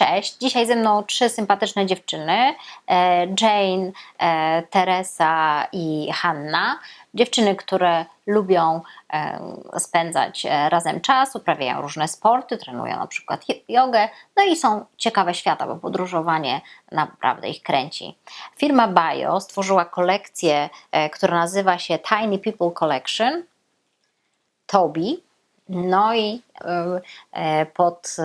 Cześć, dzisiaj ze mną trzy sympatyczne dziewczyny: e, Jane, e, Teresa i Hanna. Dziewczyny, które lubią e, spędzać razem czas, uprawiają różne sporty, trenują na przykład jo- jogę, no i są ciekawe świata, bo podróżowanie naprawdę ich kręci. Firma Bio stworzyła kolekcję, która nazywa się Tiny People Collection. Tobi. No i pod,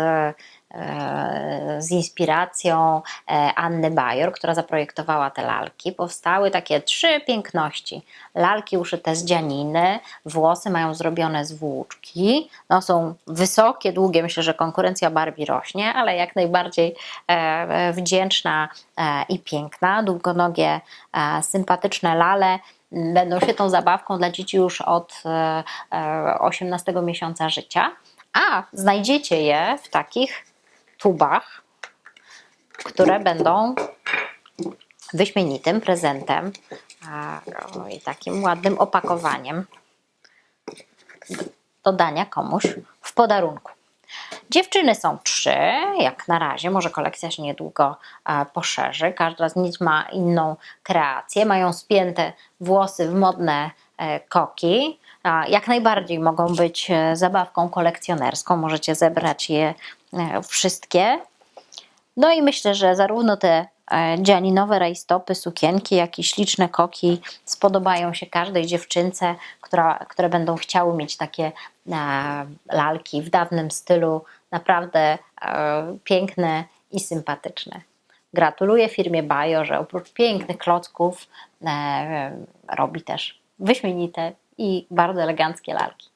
z inspiracją e, Anny Bajor, która zaprojektowała te lalki, powstały takie trzy piękności. Lalki uszyte z dzianiny, włosy mają zrobione z włóczki, no są wysokie, długie, myślę, że konkurencja Barbie rośnie, ale jak najbardziej e, wdzięczna e, i piękna, długonogie, e, sympatyczne lale będą się tą zabawką dla dzieci już od e, e, 18 miesiąca życia, a znajdziecie je w takich tubach, które będą wyśmienitym prezentem a, o, i takim ładnym opakowaniem do dania komuś w podarunku. Dziewczyny są trzy, jak na razie, może kolekcja się niedługo e, poszerzy. Każda z nich ma inną kreację, mają spięte włosy w modne e, koki. Jak najbardziej mogą być e, zabawką kolekcjonerską, możecie zebrać je wszystkie. No i myślę, że zarówno te e, dzianinowe rajstopy, sukienki, jak i śliczne koki spodobają się każdej dziewczynce, która, które będą chciały mieć takie e, lalki w dawnym stylu, naprawdę e, piękne i sympatyczne. Gratuluję firmie Bajo, że oprócz pięknych klocków e, robi też wyśmienite i bardzo eleganckie lalki.